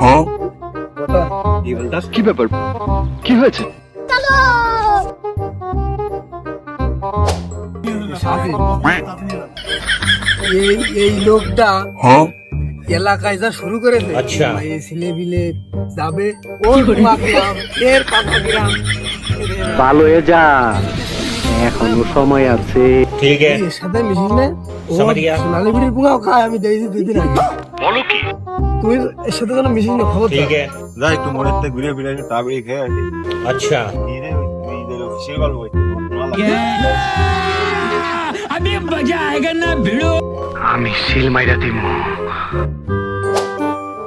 হ্যাঁ। কি ব্যাপার? কি হয়েছে? এই এই লোকটা হ্যাঁ। এলাকায় যা শুরু করে আচ্ছা। ছেলে বিলে যাবে ভালো হয়ে যা। এখনও সময় আছে। ঠিক আছে। সাথে মিশিস না খায় আমি দেখেছি দুদিন আগে। বলো কি? তুমি এর সাথে যেন মিশিস না খবর ঠিক আছে। একটু ঘুরে ফিরে আসি খেয়ে আসি। আচ্ছা। আমি না ভিড়ো। আমি শিল মাইরা দিমু।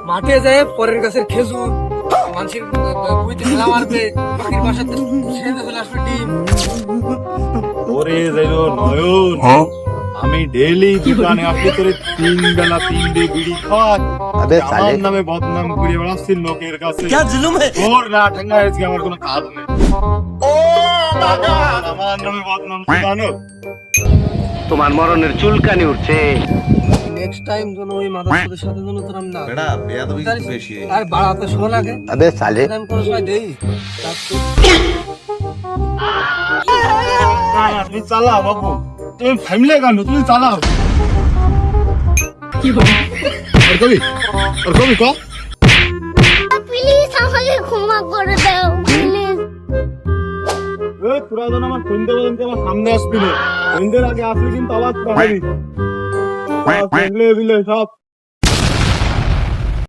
মাঠে যায় পরের গাছের খেজুর মানুষের বুইতে খেলা মারবে পাখির বাসাতে ছেড়ে ডিম। ওরে যাইলো নয়ন। হ্যাঁ? আমি ডেলি দোকানে আপনি করে তিন বেলা তিন বিড়ি খাওয়ার নামে বদনাম করে লোকের কাছে। না ঠাঙ্গা আজকে আমার কোনো কাজ নেই। ও আমার নামে বদনাম জানো? তোমার মরণের চুলকানি উঠছে। নেক্সট টাইম লাগে আমি চালা বাবু। তুমি ফ্যামিলি গান তুমি চালাও আর কবি আর কবি ক? প্লিজ আমাকে ক্ষমা করে দাও প্লিজ এ তোরা যেন আমার সামনে আসবি না। সন্ধ্যের আগে আসবি কিন্তু আবার পাহাড়ি ফ্যামিলি বিলে সব